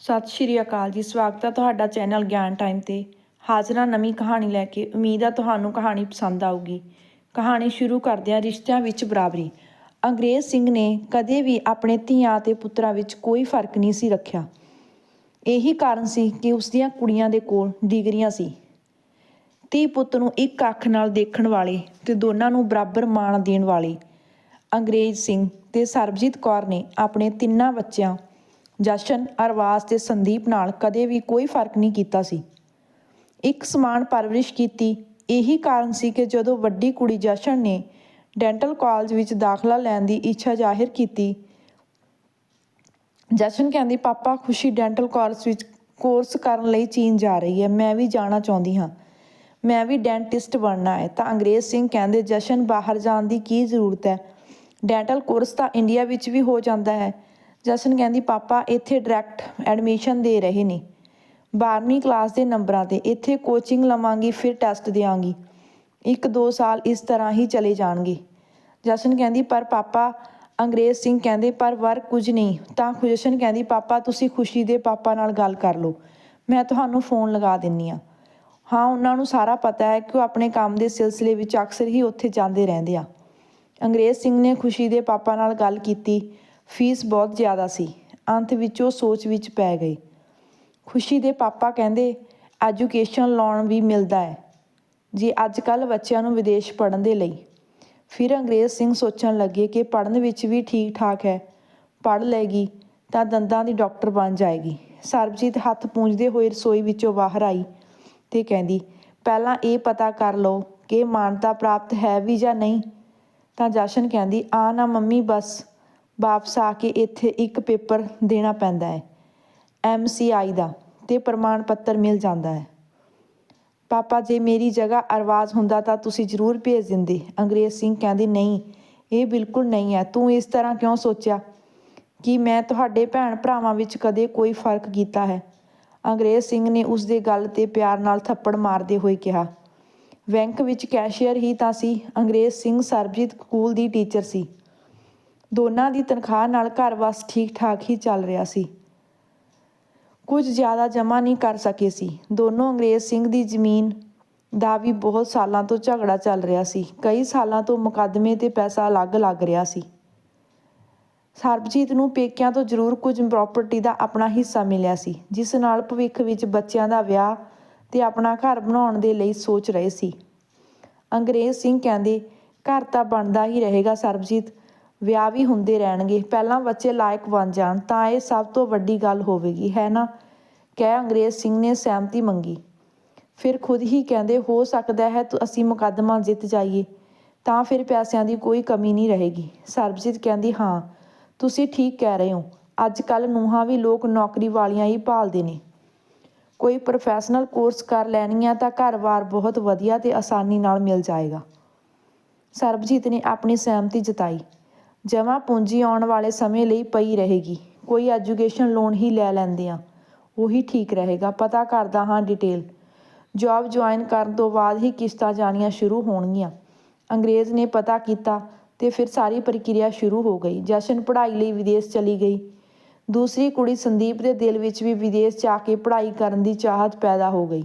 ਸਤਿ ਸ਼੍ਰੀ ਅਕਾਲ ਜੀ, ਸਵਾਗਤ ਹੈ ਤੁਹਾਡਾ ਚੈਨਲ ਗਿਆਨ ਟਾਈਮ ਤੇ। ਹਾਜ਼ਰਾ ਨਵੀਂ ਕਹਾਣੀ ਲੈ ਕੇ, ਉਮੀਦ ਹੈ ਤੁਹਾਨੂੰ ਕਹਾਣੀ ਪਸੰਦ ਆਊਗੀ। ਕਹਾਣੀ ਸ਼ੁਰੂ ਕਰਦੇ ਹਾਂ ਰਿਸ਼ਤਿਆਂ ਵਿੱਚ ਬਰਾਬਰੀ। ਅੰਗਰੇਜ਼ ਸਿੰਘ ਨੇ ਕਦੇ ਵੀ ਆਪਣੇ ਧੀਆਂ ਤੇ ਪੁੱਤਰਾਂ ਵਿੱਚ ਕੋਈ ਫ਼ਰਕ ਨਹੀਂ ਸੀ ਰੱਖਿਆ। ਇਹੀ ਕਾਰਨ ਸੀ ਕਿ ਉਸ ਦੀਆਂ ਕੁੜੀਆਂ ਦੇ ਕੋਲ ਡਿਗਰੀਆਂ ਸੀ। ਧੀ ਪੁੱਤ ਨੂੰ ਇੱਕ ਅੱਖ ਨਾਲ ਦੇਖਣ ਵਾਲੇ ਤੇ ਦੋਨਾਂ ਨੂੰ ਬਰਾਬਰ ਮਾਣ ਦੇਣ ਵਾਲੇ ਅੰਗਰੇਜ਼ ਸਿੰਘ ਤੇ ਸਰਬਜੀਤ ਕੌਰ ਨੇ ਆਪਣੇ ਤਿੰਨਾਂ ਬੱਚਿਆਂ ਜਸ਼ਨ, ਅਰਵਾਸ ਤੇ ਸੰਦੀਪ ਨਾਲ ਕਦੇ ਵੀ ਕੋਈ ਫ਼ਰਕ ਨਹੀਂ ਕੀਤਾ ਸੀ। ਇੱਕ ਸਮਾਨ ਪਰਵਰਿਸ਼ ਕੀਤੀ। ਇਹੀ ਕਾਰਨ ਸੀ ਕਿ ਜਦੋਂ ਵੱਡੀ ਕੁੜੀ ਜਸ਼ਨ ਨੇ ਡੈਂਟਲ ਕਾਲਜ ਵਿੱਚ ਦਾਖਲਾ ਲੈਣ ਦੀ ਇੱਛਾ ਜ਼ਾਹਿਰ ਕੀਤੀ, ਜਸ਼ਨ ਕਹਿੰਦੀ, ਪਾਪਾ, ਖੁਸ਼ੀ ਡੈਂਟਲ ਕਾਲਜ ਵਿੱਚ ਕੋਰਸ ਕਰਨ ਲਈ ਚੀਨ ਜਾ ਰਹੀ ਹੈ। ਮੈਂ ਵੀ ਜਾਣਾ ਚਾਹੁੰਦੀ ਹਾਂ। ਮੈਂ ਵੀ ਡੈਂਟਿਸਟ ਬਣਨਾ ਹੈ। ਤਾਂ ਅੰਗਰੇਜ਼ ਸਿੰਘ ਕਹਿੰਦੇ, ਜਸ਼ਨ ਬਾਹਰ ਜਾਣ ਦੀ ਕੀ ਜ਼ਰੂਰਤ ਹੈ? ਡੈਂਟਲ ਕੋਰਸ ਤਾਂ ਇੰਡੀਆ ਵਿੱਚ ਵੀ ਹੋ ਜਾਂਦਾ ਹੈ। ਜਸ਼ਨ ਕਹਿੰਦੀ, ਪਾਪਾ, ਇੱਥੇ ਡਾਇਰੈਕਟ ਐਡਮਿਸ਼ਨ ਦੇ ਰਹੇ ਨੇ। 12ਵੀਂ ਕਲਾਸ ਦੇ ਨੰਬਰਾਂ ਤੇ। ਇੱਥੇ ਕੋਚਿੰਗ ਲਵਾਂਗੀ, ਫਿਰ ਟੈਸਟ ਦੇਵਾਂਗੀ ਇੱਕ ਦੋ ਸਾਲ ਇਸ ਤਰ੍ਹਾਂ ਹੀ ਚਲੇ ਜਾਣਗੇ। ਜਸ਼ਨ ਕਹਿੰਦੀ, ਪਰ ਪਾਪਾ, ਅੰਗਰੇਜ਼ ਸਿੰਘ ਕਹਿੰਦੇ, ਪਰ ਵਰ ਕੁਝ ਨਹੀਂ। ਤਾਂ ਖੁਜਸ਼ਨ ਕਹਿੰਦੀ, ਪਾਪਾ, ਤੁਸੀਂ ਖੁਸ਼ੀ ਦੇ ਪਾਪਾ ਨਾਲ ਗੱਲ ਕਰ ਲਓ। ਮੈਂ ਤੁਹਾਨੂੰ ਫੋਨ ਲਗਾ ਦਿੰਨੀ ਆ। ਹਾਂ, ਉਹਨਾਂ ਨੂੰ ਸਾਰਾ ਪਤਾ ਹੈ ਕਿ ਉਹ ਆਪਣੇ ਕੰਮ ਦੇ ਸਿਲਸਿਲੇ ਵਿੱਚ ਅਕਸਰ ਹੀ ਉੱਥੇ ਜਾਂਦੇ ਰਹਿੰਦੇ ਆ। ਅੰਗਰੇਜ਼ ਸਿੰਘ ਨੇ ਖੁਸ਼ੀ ਦੇ ਪਾਪਾ ਨਾਲ ਗੱਲ ਕੀਤੀ। ਫੀਸ ਬਹੁਤ ਜ਼ਿਆਦਾ ਸੀ। ਅੰਤ ਵਿੱਚ ਉਹ ਸੋਚ ਵਿੱਚ ਪੈ ਗਏ ਖੁਸ਼ੀ ਦੇ ਪਾਪਾ ਕਹਿੰਦੇ, ਐਜੂਕੇਸ਼ਨ ਲੋਨ ਵੀ ਮਿਲਦਾ ਹੈ, ਜੀ ਅੱਜ ਕੱਲ ਬੱਚਿਆਂ ਨੂੰ ਵਿਦੇਸ਼ ਪੜਨ ਦੇ ਲਈ। ਫਿਰ ਅੰਗਰੇਜ਼ ਸਿੰਘ ਸੋਚਣ ਲੱਗੇ ਕਿ ਪੜਨ ਵਿੱਚ ਵੀ ਠੀਕ ਠਾਕ ਹੈ। ਪੜ ਲਏਗੀ ਤਾਂ ਦੰਦਾਂ ਦੀ ਡਾਕਟਰ ਬਣ ਜਾਏਗੀ। ਸਰਬਜੀਤ ਹੱਥ ਪੂੰਝਦੇ ਹੋਏ ਰਸੋਈ ਵਿੱਚੋਂ ਬਾਹਰ ਆਈ ਤੇ ਕਹਿੰਦੀ, ਪਹਿਲਾਂ ਇਹ ਪਤਾ ਕਰ ਲਓ ਕਿ ਮਾਨਤਾ ਪ੍ਰਾਪਤ ਹੈ ਵੀ ਜਾਂ ਨਹੀਂ। ਤਾਂ ਜਸ਼ਨ ਕਹਿੰਦੀ, ਆ ਨਾ ਮੰਮੀ, ਬਸ। ਵਾਪਸ ਆ ਕੇ ਇੱਥੇ ਇੱਕ ਪੇਪਰ ਦੇਣਾ ਪੈਂਦਾ ਹੈ ਐਮਸੀਆਈ ਦਾ, ਤੇ ਪ੍ਰਮਾਣ ਪੱਤਰ ਮਿਲ ਜਾਂਦਾ ਹੈ। ਪਾਪਾ, ਜੇ ਮੇਰੀ ਜਗ੍ਹਾ ਅਰਵਾਜ਼ ਹੁੰਦਾ ਤਾਂ ਤੁਸੀਂ ਜ਼ਰੂਰ ਭੇਜ ਦਿੰਦੇ। ਅੰਗਰੇਜ਼ ਸਿੰਘ ਕਹਿੰਦੇ, ਨਹੀਂ, ਇਹ ਬਿਲਕੁਲ ਨਹੀਂ ਹੈ। ਤੂੰ ਇਸ ਤਰ੍ਹਾਂ ਕਿਉਂ ਸੋਚਿਆ ਕਿ ਮੈਂ ਤੁਹਾਡੇ ਭੈਣ ਭਰਾਵਾਂ ਵਿੱਚ ਕਦੇ ਕੋਈ ਫ਼ਰਕ ਕੀਤਾ ਹੈ? ਅੰਗਰੇਜ਼ ਸਿੰਘ ਨੇ ਉਸ ਦੇ ਗੱਲ ਤੇ ਪਿਆਰ ਨਾਲ ਥੱਪੜ ਮਾਰਦੇ ਹੋਏ ਕਿਹਾ, ਬੈਂਕ ਵਿੱਚ ਕੈਸ਼ੀਅਰ ਹੀ ਤਾਂ ਸੀ। ਅੰਗਰੇਜ਼ ਸਿੰਘ ਸਰਬਜੀਤ ਸਕੂਲ ਦੀ ਟੀਚਰ ਸੀ। ਦੋਨਾਂ ਦੀ ਤਨਖਾਹ ਨਾਲ ਘਰ ਵਸ ਠੀਕ ਠਾਕ ਹੀ ਚੱਲ ਰਿਹਾ ਸੀ। ਕੁਝ ਜ਼ਿਆਦਾ ਜਮ੍ਹਾਂ ਨਹੀਂ ਕਰ ਸਕੇ ਸੀ। ਦੋਨੋਂ ਅੰਗਰੇਜ਼ ਸਿੰਘ ਦੀ ਜ਼ਮੀਨ ਦਾ ਵੀ ਬਹੁਤ ਸਾਲਾਂ ਤੋਂ ਝਗੜਾ ਚੱਲ ਰਿਹਾ ਸੀ। ਕਈ ਸਾਲਾਂ ਤੋਂ ਮੁਕੱਦਮੇ ਤੇ ਪੈਸਾ ਅਲੱਗ ਲੱਗ ਰਿਹਾ ਸੀ। ਸਰਬਜੀਤ ਨੂੰ ਪੇਕਿਆਂ ਤੋਂ ਜ਼ਰੂਰ ਕੁਝ ਪ੍ਰਾਪਰਟੀ ਦਾ ਆਪਣਾ ਹਿੱਸਾ ਮਿਲਿਆ ਸੀ, ਜਿਸ ਨਾਲ ਭਵਿੱਖ ਵਿੱਚ ਬੱਚਿਆਂ ਦਾ ਵਿਆਹ ਤੇ ਆਪਣਾ ਘਰ ਬਣਾਉਣ ਦੇ ਲਈ ਸੋਚ ਰਹੇ ਸੀ। ਅੰਗਰੇਜ਼ ਸਿੰਘ ਕਹਿੰਦੇ, ਘਰ ਤਾਂ ਬਣਦਾ ਹੀ ਰਹੇਗਾ ਸਰਬਜੀਤ। ਵਿਆਹ ਵੀ ਹੁੰਦੇ ਰਹਿਣਗੇ। ਪਹਿਲਾਂ ਬੱਚੇ ਲਾਇਕ ਬਣ ਜਾਣ, ਤਾਂ ਇਹ ਸਭ ਤੋਂ ਵੱਡੀ ਗੱਲ ਹੋਵੇਗੀ, ਹੈ ਨਾ? ਕਹਿ ਅੰਗਰੇਜ਼ ਸਿੰਘ ਨੇ ਸਹਿਮਤੀ ਮੰਗੀ। ਫਿਰ ਖੁਦ ਹੀ ਕਹਿੰਦੇ, ਹੋ ਸਕਦਾ ਹੈ ਅਸੀਂ ਮੁਕੱਦਮਾ ਜਿੱਤ ਜਾਈਏ, ਤਾਂ ਫਿਰ ਪੈਸਿਆਂ ਦੀ ਕੋਈ ਕਮੀ ਨਹੀਂ ਰਹੇਗੀ। ਸਰਬਜੀਤ ਕਹਿੰਦੀ, ਹਾਂ, ਤੁਸੀਂ ਠੀਕ ਕਹਿ ਰਹੇ ਹੋ। ਅੱਜ ਕੱਲ ਨੂੰਹਾਂ ਵੀ ਲੋਕ ਨੌਕਰੀ ਵਾਲੀਆਂ ਹੀ ਭਾਲਦੇ ਨੇ। ਕੋਈ ਪ੍ਰੋਫੈਸ਼ਨਲ ਕੋਰਸ ਕਰ ਲੈਣੀ ਆ ਤਾਂ ਘਰ-ਬਾਰ ਬਹੁਤ ਵਧੀਆ ਤੇ ਆਸਾਨੀ ਨਾਲ ਮਿਲ ਜਾਏਗਾ। ਸਰਬਜੀਤ ਨੇ ਆਪਣੀ ਸਹਿਮਤੀ ਜਤਾਈ। ਜਮ੍ਹਾਂ ਪੂੰਜੀ ਆਉਣ ਵਾਲੇ ਸਮੇਂ ਲਈ ਪਈ ਰਹੇਗੀ। ਕੋਈ ਐਜੂਕੇਸ਼ਨ ਲੋਨ ਹੀ ਲੈ ਲੈਂਦੇ ਆ ਉਹੀ ਠੀਕ ਰਹੇਗਾ। ਪਤਾ ਕਰਦਾ ਹਾਂ ਡਿਟੇਲ। ਜੌਬ ਜੁਆਇਨ ਕਰਨ ਤੋਂ ਬਾਅਦ ਹੀ ਕਿਸ਼ਤਾਂ ਜਾਣੀਆਂ ਸ਼ੁਰੂ ਹੋਣਗੀਆਂ। ਅੰਗਰੇਜ਼ ਨੇ ਪਤਾ ਕੀਤਾ ਤੇ ਫਿਰ ਸਾਰੀ ਪ੍ਰਕਿਰਿਆ ਸ਼ੁਰੂ ਹੋ ਗਈ। ਜਸ਼ਨ ਪੜ੍ਹਾਈ ਲਈ ਵਿਦੇਸ਼ ਚਲੀ ਗਈ। ਦੂਸਰੀ ਕੁੜੀ ਸੰਦੀਪ ਦੇ ਦਿਲ ਵਿੱਚ ਵੀ ਵਿਦੇਸ਼ ਜਾ ਕੇ ਪੜ੍ਹਾਈ ਕਰਨ ਦੀ ਚਾਹਤ ਪੈਦਾ ਹੋ ਗਈ।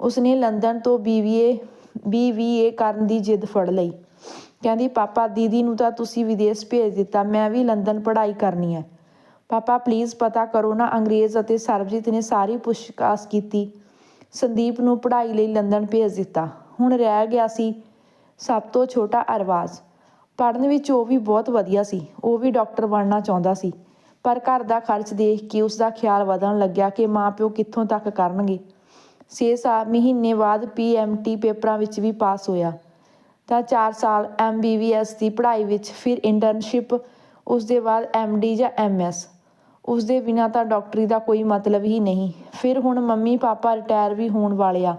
ਉਸਨੇ ਲੰਡਨ ਤੋਂ ਬੀਬੀਏ ਬੀਵੀਏ ਕਰਨ ਦੀ ਜਿੱਦ ਫੜ ਲਈ। ਕਹਿੰਦੀ, ਪਾਪਾ, ਦੀਦੀ ਨੂੰ ਤਾਂ ਤੁਸੀਂ ਵਿਦੇਸ਼ ਭੇਜ ਦਿੱਤਾ, ਮੈਂ ਵੀ ਲੰਡਨ ਪੜ੍ਹਾਈ ਕਰਨੀ ਹੈ। ਪਾਪਾ ਪਲੀਜ਼ ਪਤਾ ਕਰੋ ਨਾ, ਅੰਗਰੇਜ਼ ਅਤੇ ਸਰਬਜੀਤ ਨੇ ਸਾਰੀ ਪੁੱਛਕਾਸ ਕੀਤੀ। ਸੰਦੀਪ ਨੂੰ ਪੜ੍ਹਾਈ ਲਈ ਲੰਡਨ ਭੇਜ ਦਿੱਤਾ। ਹੁਣ ਰਹਿ ਗਿਆ ਸੀ ਸਭ ਤੋਂ ਛੋਟਾ ਅਰਵਾਜ਼ ਪੜ੍ਹਨ ਵਿੱਚ ਉਹ ਵੀ ਬਹੁਤ ਵਧੀਆ ਸੀ, ਉਹ ਵੀ ਡਾਕਟਰ ਬਣਨਾ ਚਾਹੁੰਦਾ ਸੀ। ਪਰ ਘਰ ਦਾ ਖਰਚ ਦੇਖ ਕੇ ਉਸ ਦਾ ਖਿਆਲ ਵਧਣ ਲੱਗਿਆ ਕਿ ਮਾਪਿਓ ਕਿੱਥੋਂ ਤੱਕ ਕਰਨਗੇ। 6 ਸਾਲ ਮਹੀਨੇ ਬਾਅਦ ਪੀਐਮਟੀ ਪੇਪਰਾਂ ਵਿੱਚ ਵੀ ਪਾਸ ਹੋਇਆ। ਤਾਂ 4 ਸਾਲ ਐਮਬੀਬੀਐਸ ਦੀ ਪੜ੍ਹਾਈ ਵਿੱਚ ਫਿਰ ਇੰਟਰਨਸ਼ਿਪ ਉਸ ਦੇ ਬਾਅਦ ਐਮਡੀ ਜਾਂ ਐਮਐਸ ਉਸ ਦੇ ਬਿਨਾਂ ਤਾਂ ਡਾਕਟਰੀ ਦਾ ਕੋਈ ਮਤਲਬ ਹੀ ਨਹੀਂ। ਫਿਰ ਹੁਣ ਮੰਮੀ ਪਾਪਾ ਰਿਟਾਇਰ ਵੀ ਹੋਣ ਵਾਲੇ ਆ।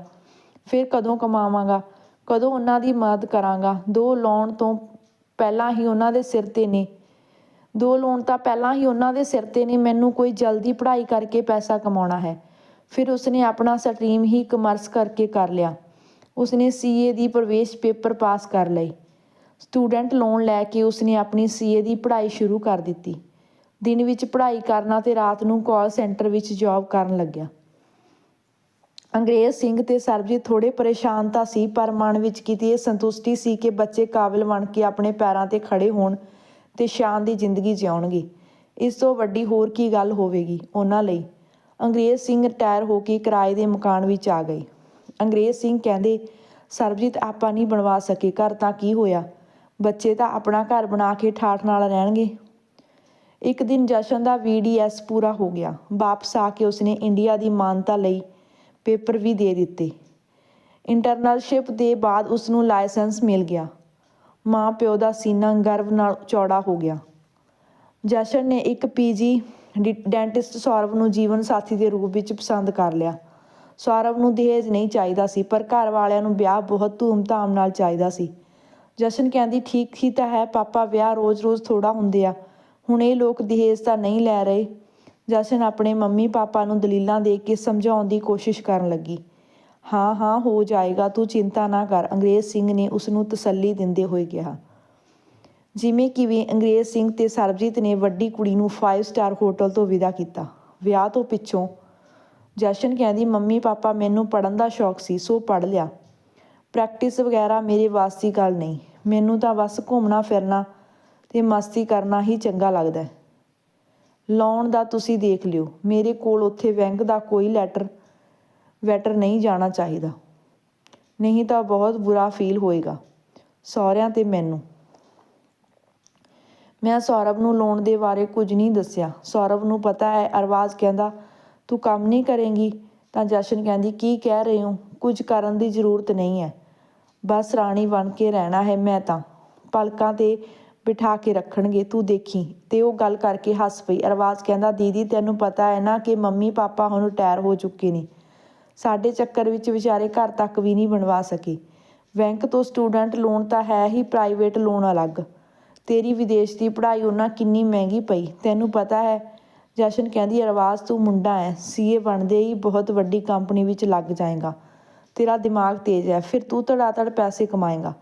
ਫਿਰ ਕਦੋਂ ਕਮਾਵਾਂਗਾ? ਕਦੋਂ ਉਹਨਾਂ ਦੀ ਮਦਦ ਕਰਾਂਗਾ? ਦੋ ਲੋਨ ਤੋਂ ਪਹਿਲਾਂ ਹੀ ਉਹਨਾਂ ਦੇ ਸਿਰ ਤੇ ਨੇ। ਦੋ ਲੋਨ ਤਾਂ ਪਹਿਲਾਂ ਹੀ ਉਹਨਾਂ ਦੇ ਸਿਰ ਤੇ ਨੇ। ਮੈਨੂੰ ਕੋਈ ਜਲਦੀ ਪੜ੍ਹਾਈ ਕਰਕੇ ਪੈਸਾ ਕਮਾਉਣਾ ਹੈ। ਫਿਰ ਉਸਨੇ ਆਪਣਾ ਸਟਰੀਮ ਹੀ ਕਮਰਸ ਕਰਕੇ ਕਰ ਲਿਆ। ਉਸਨੇ ਸੀਏ ਦੀ ਪ੍ਰਵੇਸ਼ ਪੇਪਰ ਪਾਸ ਕਰ ਲਈ। ਸਟੂਡੈਂਟ ਲੋਨ ਲੈ ਕੇ ਉਸਨੇ ਆਪਣੀ ਸੀਏ ਦੀ ਪੜ੍ਹਾਈ ਸ਼ੁਰੂ ਕਰ ਦਿੱਤੀ। ਦਿਨ ਵਿੱਚ ਪੜ੍ਹਾਈ ਕਰਨਾ ਤੇ ਰਾਤ ਨੂੰ ਕਾਲ ਸੈਂਟਰ ਵਿੱਚ ਜੌਬ ਕਰਨ ਲੱਗਿਆ। ਅੰਗਰੇਜ਼ ਸਿੰਘ ਤੇ ਸਰਬਜੀਤ ਥੋੜੇ ਪਰੇਸ਼ਾਨ ਤਾਂ ਸੀ, ਪਰ ਮਨ ਵਿੱਚ ਕਿਤੇ ਇਹ ਸੰਤੁਸ਼ਟੀ ਸੀ ਕਿ ਬੱਚੇ ਕਾਬਿਲ ਬਣ ਕੇ ਆਪਣੇ ਪੈਰਾਂ ਤੇ ਖੜੇ ਹੋਣ ਤੇ ਸ਼ਾਨ ਦੀ ਜ਼ਿੰਦਗੀ ਜਿਉਣਗੇ ਇਸ ਤੋਂ ਵੱਡੀ ਹੋਰ ਕੀ ਗੱਲ ਹੋਵੇਗੀ? ਉਹਨਾਂ ਲਈ ਅੰਗਰੇਜ਼ ਸਿੰਘ ਰਿਟਾਇਰ ਹੋ ਕੇ ਕਿਰਾਏ ਦੇ ਮਕਾਨ ਵਿੱਚ ਆ ਗਏ। ਅੰਗਰੇਜ਼ ਸਿੰਘ ਕਹਿੰਦੇ, ਸਰਬਜੀਤ ਆਪਾਂ ਨਹੀਂ ਬਣਵਾ ਸਕੇ ਘਰ ਤਾਂ ਕੀ ਹੋਇਆ? ਬੱਚੇ ਤਾਂ ਆਪਣਾ ਘਰ ਬਣਾ ਕੇ ਠਾਠ ਨਾਲ ਰਹਿਣਗੇ। ਇੱਕ ਦਿਨ ਜਸ਼ਨ ਦਾ ਵੀਡੀਐਸ ਪੂਰਾ ਹੋ ਗਿਆ। ਵਾਪਸ ਆ ਕੇ ਉਸਨੇ ਇੰਡੀਆ ਦੀ ਮਾਨਤਾ ਲਈ ਪੇਪਰ ਵੀ ਦੇ ਦਿੱਤੇ। ਇੰਟਰਨਲਸ਼ਿਪ ਦੇ ਬਾਅਦ ਉਸ ਨੂੰ ਲਾਇਸੈਂਸ ਮਿਲ ਗਿਆ। ਮਾਂ ਪਿਓ ਦਾ ਸੀਨਾ ਗਰਵ ਨਾਲ ਚੌੜਾ ਹੋ ਗਿਆ। ਜਸ਼ਨ ਨੇ ਇੱਕ ਪੀਜੀ ਡੈਂਟਿਸਟ ਸੌਰਵ ਨੂੰ ਜੀਵਨ ਸਾਥੀ ਦੇ ਰੂਪ ਵਿੱਚ ਪਸੰਦ ਕਰ ਲਿਆ। ਸੌਰਵ ਨੂੰ ਦਹੇਜ ਨਹੀਂ ਚਾਹੀਦਾ ਸੀ, ਪਰ ਘਰ ਵਾਲਿਆਂ ਨੂੰ ਵਿਆਹ ਬਹੁਤ ਧੂਮ-ਧਾਮ ਨਾਲ ਚਾਹੀਦਾ ਸੀ। ਜਸ਼ਨ ਕਹਿੰਦੀ, ਠੀਕ ਹੀ ਤਾਂ ਹੈ, ਪਾਪਾ ਵਿਆਹ ਰੋਜ਼-ਰੋਜ਼ ਥੋੜਾ ਹੁੰਦੇ ਆ। ਹੁਣ ਇਹ ਲੋਕ ਦਹੇਜ ਤਾਂ ਨਹੀਂ ਲੈ ਰਹੇ। ਜਸ਼ਨ ਆਪਣੇ ਮੰਮੀ ਪਾਪਾ ਨੂੰ ਦਲੀਲਾਂ ਦੇ ਕੇ ਸਮਝਾਉਣ ਦੀ ਕੋਸ਼ਿਸ਼ ਕਰਨ ਲੱਗੀ। ਹਾਂ ਹਾਂ, ਹੋ ਜਾਏਗਾ, ਤੂੰ ਚਿੰਤਾ ਨਾ ਕਰ, ਅੰਗਰੇਜ਼ ਸਿੰਘ ਨੇ ਉਸ ਨੂੰ ਤਸੱਲੀ ਦਿੰਦੇ ਹੋਏ ਕਿਹਾ। ਜਿਵੇਂ ਕਿ ਵੀ ਅੰਗਰੇਜ਼ ਸਿੰਘ ਤੇ ਸਰਬਜੀਤ ਨੇ ਵੱਡੀ ਕੁੜੀ ਨੂੰ 5 ਸਟਾਰ ਹੋਟਲ ਤੋਂ ਵਿਦਾ ਕੀਤਾ। ਵਿਆਹ ਤੋਂ ਪਿੱਛੋਂ ਜਸ਼ਨ ਕਹਿੰਦੀ, ਮੰਮੀ, ਪਾਪਾ, ਮੈਨੂੰ ਪੜਨ ਦਾ ਸ਼ੌਕ ਸੀ, ਸੋ ਪੜ ਲਿਆ। ਪ੍ਰੈਕਟਿਸ ਵਗੈਰਾ ਮੇਰੇ ਵਾਸ ਦੀ ਗੱਲ ਨਹੀਂ। ਮੈਨੂੰ ਤਾਂ ਬਸ ਘੁੰਮਣਾ, ਫਿਰਨਾ ਤੇ ਮਸਤੀ ਕਰਨਾ ਹੀ ਚੰਗਾ ਲੱਗਦਾ ਹੈ। ਦਾ ਤੁਸੀਂ ਦੇਖ ਲਿਓ। ਮੇਰੇ ਕੋਲ ਉੱਥੇ ਬੈਂਕ ਦਾ ਕੋਈ ਲੈਟਰ ਵੈਟਰ ਨਹੀਂ ਜਾਣਾ ਚਾਹੀਦਾ। ਨਹੀਂ ਤਾਂ ਬਹੁਤ ਬੁਰਾ ਫੀਲ ਹੋਏਗਾ, ਸਹੁਰਿਆਂ ਤੇ ਮੈਨੂੰ। ਮੈਂ ਸੌਰਵ ਨੂੰ ਲੋਨ ਦੇ ਬਾਰੇ ਕੁਝ ਨਹੀਂ ਦੱਸਿਆ। ਸੌਰਵ ਨੂੰ ਪਤਾ ਹੈ ਅਰਵਾਜ਼ ਕਹਿੰਦਾ ਤੂੰ ਕੰਮ ਨਹੀਂ ਕਰੇਂਗੀ? ਤਾਂ ਜਸ਼ਨ ਕਹਿੰਦੀ, ਕੀ ਕਹਿ ਰਹੇ ਹੋ ਕੁਝ ਕਰਨ ਦੀ ਜ਼ਰੂਰਤ ਨਹੀਂ ਹੈ ਬਸ ਰਾਣੀ ਬਣ ਕੇ ਰਹਿਣਾ ਹੈ ਮੈਂ ਤਾਂ। ਪਲਕਾਂ ਤੇ ਬਿਠਾ ਕੇ ਰੱਖਣਗੇ, ਤੂੰ ਦੇਖੀ। ਤੇ ਉਹ ਗੱਲ ਕਰਕੇ ਹੱਸ ਪਈ। ਅਰਵਾਜ਼ ਕਹਿੰਦਾ, ਦੀਦੀ, ਤੈਨੂੰ ਪਤਾ ਹੈ ਨਾ ਕਿ ਮੰਮੀ ਪਾਪਾ ਹੁਣ ਰਿਟਾਇਰ ਹੋ ਚੁੱਕੇ ਨੇ। ਸਾਡੇ ਚੱਕਰ ਵਿੱਚ ਵਿਚਾਰੇ ਘਰ ਤੱਕ ਵੀ ਨਹੀਂ ਬਣਵਾ ਸਕੇ। ਬੈਂਕ ਤੋਂ ਸਟੂਡੈਂਟ ਲੋਨ ਤਾਂ ਹੈ ਹੀ ਪ੍ਰਾਈਵੇਟ ਲੋਨ ਅਲੱਗ। ਤੇਰੀ ਵਿਦੇਸ਼ ਦੀ ਪੜ੍ਹਾਈ ਉਹਨਾਂ ਕਿੰਨੀ ਮਹਿੰਗੀ ਪਈ। ਤੈਨੂੰ ਪਤਾ ਹੈ ਜਸ਼ਨ ਕਹਿੰਦੀ ਅਰਵਾਜ਼ ਤੂੰ ਮੁੰਡਾ ਹੈ ਸੀਏ ਬਣਦੇ ਹੀ ਬਹੁਤ ਵੱਡੀ ਕੰਪਨੀ ਵਿੱਚ ਲੱਗ ਜਾਏਗਾ। ਤੇਰਾ ਦਿਮਾਗ ਤੇਜ਼ ਹੈ, ਫਿਰ ਤੂੰ ਧੜਾਧੜ ਪੈਸੇ ਕਮਾਏਗਾ।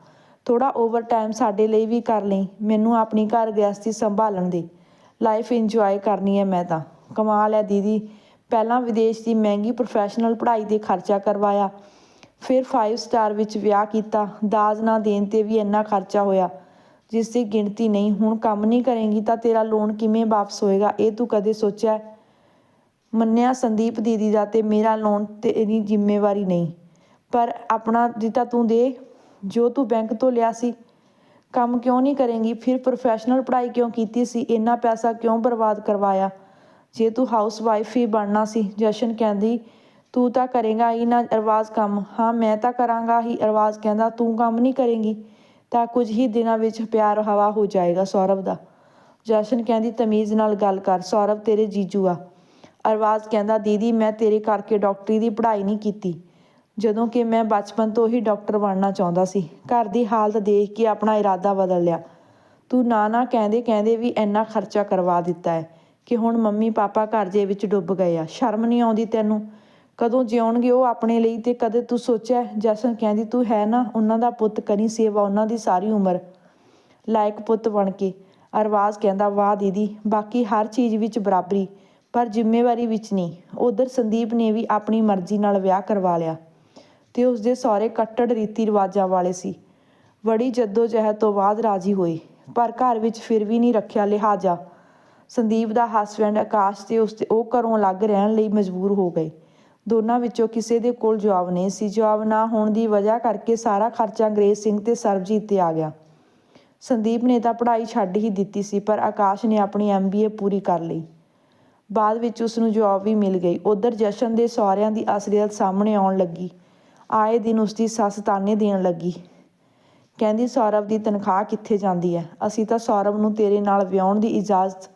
ਥੋੜਾ ਓਵਰ ਟਾਈਮ ਸਾਡੇ ਲਈ ਵੀ ਕਰ ਲਈ, ਮੈਨੂੰ ਆਪਣੀ ਘਰ ਗ੍ਰਸਤੀ ਸੰਭਾਲਣ ਦੇ। ਲਾਈਫ ਇੰਜੋਏ ਕਰਨੀ ਹੈ ਮੈਂ ਤਾਂ। ਕਮਾਲ ਹੈ ਦੀਦੀ, ਪਹਿਲਾਂ ਵਿਦੇਸ਼ ਦੀ ਮਹਿੰਗੀ ਪ੍ਰੋਫੈਸ਼ਨਲ ਪੜ੍ਹਾਈ ਦੇ ਖਰਚਾ ਕਰਵਾਇਆ, ਫਿਰ 5 ਸਟਾਰ ਵਿੱਚ ਵਿਆਹ ਕੀਤਾ, ਦਾਜ ਨਾ ਦੇਣ ਤੇ ਵੀ ਇੰਨਾ ਖਰਚਾ ਹੋਇਆ। ਜਿਸ ਦੀ ਗਿਣਤੀ ਨਹੀਂ, ਹੁਣ ਕੰਮ ਨਹੀਂ ਕਰੇਂਗੀ ਤਾਂ ਤੇਰਾ ਲੋਨ ਕਿਵੇਂ ਵਾਪਸ ਹੋਏਗਾ? ਇਹ ਤੂੰ ਕਦੇ ਸੋਚਿਆ? ਮੰਨਿਆ ਸੰਦੀਪ ਦੀਦੀ ਦਾ ਤੇ ਮੇਰਾ ਲੋਨ ਤੇਰੀ ਜ਼ਿੰਮੇਵਾਰੀ ਨਹੀਂ। ਪਰ ਆਪਣਾ ਦਿੱਤਾ ਤੂੰ ਦੇ, ਜੋ ਤੂੰ ਬੈਂਕ ਤੋਂ ਲਿਆ ਸੀ, ਕੰਮ ਕਿਉਂ ਨਹੀਂ ਕਰੇਂਗੀ? ਫਿਰ ਪ੍ਰੋਫੈਸ਼ਨਲ ਪੜ੍ਹਾਈ ਕਿਉਂ ਕੀਤੀ ਸੀ? ਇੰਨਾ ਪੈਸਾ ਕਿਉਂ ਬਰਬਾਦ ਕਰਵਾਇਆ? ਜੇ ਤੂੰ ਹਾਊਸ ਵਾਈਫ ਹੀ ਬਣਨਾ ਸੀ, ਜਸ਼ਨ ਕਹਿੰਦੀ, ਤੂੰ ਤਾਂ ਕਰੇਗਾ ਹੀ ਨਾ ਅਰਵਾਜ਼ ਕੰਮ। ਹਾਂ, ਮੈਂ ਤਾਂ ਕਰਾਂਗਾ ਹੀ ਅਰਵਾਜ਼, ਕਹਿੰਦਾ, ਤੂੰ ਕੰਮ ਨਹੀਂ ਕਰੇਂਗੀ। ਤਾਂ ਕੁਝ ਹੀ ਦਿਨਾਂ ਵਿੱਚ ਪਿਆਰ ਹਵਾ ਹੋ ਜਾਏਗਾ ਸੌਰਵ ਦਾ। ਜਸ਼ਨ ਕਹਿੰਦੀ, ਤਮੀਜ਼ ਨਾਲ ਗੱਲ ਕਰ, ਸੌਰਵ ਤੇਰੇ ਜੀਜੂ ਆ। ਅਰਵਾਜ਼ ਕਹਿੰਦਾ, ਦੀਦੀ, ਮੈਂ ਤੇਰੇ ਕਰਕੇ ਡਾਕਟਰੀ ਦੀ ਪੜ੍ਹਾਈ ਨਹੀਂ ਕੀਤੀ, ਜਦੋਂ ਕਿ ਮੈਂ ਬਚਪਨ ਤੋਂ ਹੀ ਡਾਕਟਰ ਬਣਨਾ ਚਾਹੁੰਦਾ ਸੀ। ਘਰ ਦੀ ਹਾਲਤ ਦੇਖ ਕੇ ਆਪਣਾ ਇਰਾਦਾ ਬਦਲ ਲਿਆ। ਤੂੰ ਨਾ ਨਾ ਕਹਿੰਦੇ ਕਹਿੰਦੇ ਵੀ ਇੰਨਾ ਖਰਚਾ ਕਰਵਾ ਦਿੱਤਾ ਹੈ ਕਿ ਹੁਣ ਮੰਮੀ ਪਾਪਾ ਕਰਜ਼ੇ ਵਿੱਚ ਡੁੱਬ ਗਏ ਆ। ਸ਼ਰਮ ਨਹੀਂ ਆਉਂਦੀ ਤੈਨੂੰ? ਕਦੋਂ ਜਿਉਣਗੇ ਉਹ ਆਪਣੇ ਲਈ ਤੇ ਕਦੇ ਤੂੰ ਸੋਚਿਆ, ਜਸਨ ਕਹਿੰਦੀ, ਤੂੰ ਹੈ ਨਾ ਉਹਨਾਂ ਦਾ ਪੁੱਤ ਕਰੀ ਸੇਵਾ, ਉਹਨਾਂ ਦੀ ਸਾਰੀ ਉਮਰ। ਲਾਇਕ ਪੁੱਤ ਬਣ ਕੇ, ਅਰਵਾਜ਼ ਕਹਿੰਦਾ, ਵਾਹ ਦੀਦੀ, ਬਾਕੀ ਹਰ ਚੀਜ਼ ਵਿੱਚ ਬਰਾਬਰੀ, ਪਰ ਜ਼ਿੰਮੇਵਾਰੀ ਵਿੱਚ ਨਹੀਂ। ਉਧਰ ਸੰਦੀਪ ਨੇ ਵੀ ਆਪਣੀ ਮਰਜ਼ੀ ਨਾਲ ਵਿਆਹ ਕਰਵਾ ਲਿਆ ਤੇ ਉਸਦੇ ਸਹੁਰੇ ਕੱਟੜ ਰੀਤੀ ਰਿਵਾਜਾਂ ਵਾਲੇ ਸੀ। ਬੜੀ ਜਹਿਦ ਤੋਂ ਬਾਅਦ ਰਾਜੀ ਹੋਏ, ਪਰ ਘਰ ਵਿੱਚ ਫਿਰ ਵੀ ਨਹੀਂ ਰੱਖਿਆ ਲਿਹਾਜ਼ਾ। ਸੰਦੀਪ ਦਾ ਹਸਬੈਂਡ ਆਕਾਸ਼ ਤੇ ਉਸਦੇ, ਉਹ ਘਰੋਂ ਅਲੱਗ ਰਹਿਣ ਲਈ ਮਜਬੂਰ ਹੋ ਗਏ। ਦੋਨਾਂ ਵਿੱਚੋਂ ਕਿਸੇ ਦੇ ਕੋਲ ਜਵਾਬ ਨਹੀਂ ਸੀ। ਜਵਾਬ ਨਾ ਹੋਣ ਦੀ ਵਜ੍ਹਾ ਕਰਕੇ ਸਾਰਾ ਖਰਚਾ ਅੰਗਰੇਜ਼ ਸਿੰਘ ਤੇ ਸਰਬਜੀਤ ਤੇ ਆ ਗਿਆ। ਸੰਦੀਪ ਨੇ ਤਾਂ ਪੜ੍ਹਾਈ ਛੱਡ ਹੀ ਦਿੱਤੀ ਸੀ, ਪਰ ਆਕਾਸ਼ ਨੇ ਆਪਣੀ ਐਮਬੀਏ ਪੂਰੀ ਕਰ ਲਈ। ਬਾਅਦ ਵਿੱਚ ਉਸ ਨੂੰ ਜੌਬ ਵੀ ਮਿਲ ਗਈ। ਉਧਰ ਜਸ਼ਨ ਦੇ ਸਹੁਰਿਆਂ ਦੀ ਅਸਲੀਅਤ ਸਾਹਮਣੇ ਆਉਣ ਲੱਗੀ। ਆਏ ਦਿਨ ਉਸ ਦੀ ਸੱਸ ਤਾਨੇ ਦੇਣ ਲੱਗੀ। ਕਹਿੰਦੀ, ਸੌਰਵ ਦੀ ਤਨਖਾਹ ਕਿੱਥੇ ਜਾਂਦੀ ਹੈ? ਅਸੀਂ ਤਾਂ ਸੌਰਵ ਨੂੰ ਤੇਰੇ ਨਾਲ ਵਿਆਹਣ ਦੀ ਇਜਾਜ਼ਤ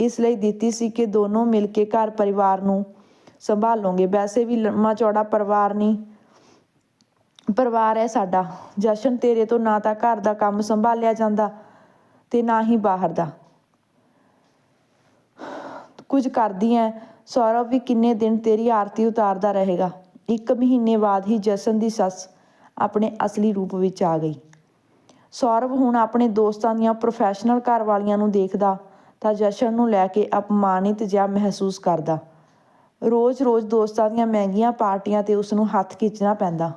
ਇਸ ਲਈ ਦਿੱਤੀ ਸੀ ਕਿ ਦੋਨੋਂ ਮਿਲ ਕੇ ਘਰ ਪਰਿਵਾਰ ਨੂੰ ਸੰਭਾਲੋਗੇ ਵੈਸੇ ਵੀ ਲੰਮਾ ਚੌੜਾ ਪਰਿਵਾਰ ਨਹੀਂ। ਪਰਿਵਾਰ ਹੈ ਸਾਡਾ। ਜਸ਼ਨ ਤੇਰੇ ਤੋਂ ਨਾ ਤਾਂ ਘਰ ਦਾ ਕੰਮ ਸੰਭਾਲਿਆ ਜਾਂਦਾ ਤੇ ਨਾ ਹੀ ਬਾਹਰ ਦਾ। ਕੁਝ ਕਰਦੀ ਐ। ਸੌਰਵ ਵੀ ਕਿੰਨੇ ਦਿਨ ਤੇਰੀ ਆਰਤੀ ਉਤਾਰਦਾ ਰਹੇਗਾ। ਇੱਕ ਮਹੀਨੇ ਬਾਅਦ ਹੀ ਜਸਨ ਦੀ ਸੱਸ ਆਪਣੇ ਅਸਲੀ ਰੂਪ ਵਿੱਚ ਆ ਗਈ। ਸੌਰਵ ਹੁਣ ਆਪਣੇ ਦੋਸਤਾਂ ਦੀਆਂ ਪ੍ਰੋਫੈਸ਼ਨਲ ਘਰ ਵਾਲੀਆਂ ਨੂੰ ਦੇਖਦਾ ਤਾਂ ਜਸ਼ਨ ਨੂੰ ਲੈ ਕੇ ਅਪਮਾਨਿਤ ਜਿਹਾ ਮਹਿਸੂਸ ਕਰਦਾ। ਰੋਜ਼-ਰੋਜ਼ ਦੋਸਤਾਂ ਦੀਆਂ ਮਹਿੰਗੀਆਂ ਪਾਰਟੀਆਂ ਤੇ ਉਸ ਨੂੰ ਹੱਥ ਖਿੱਚਣਾ ਪੈਂਦਾ।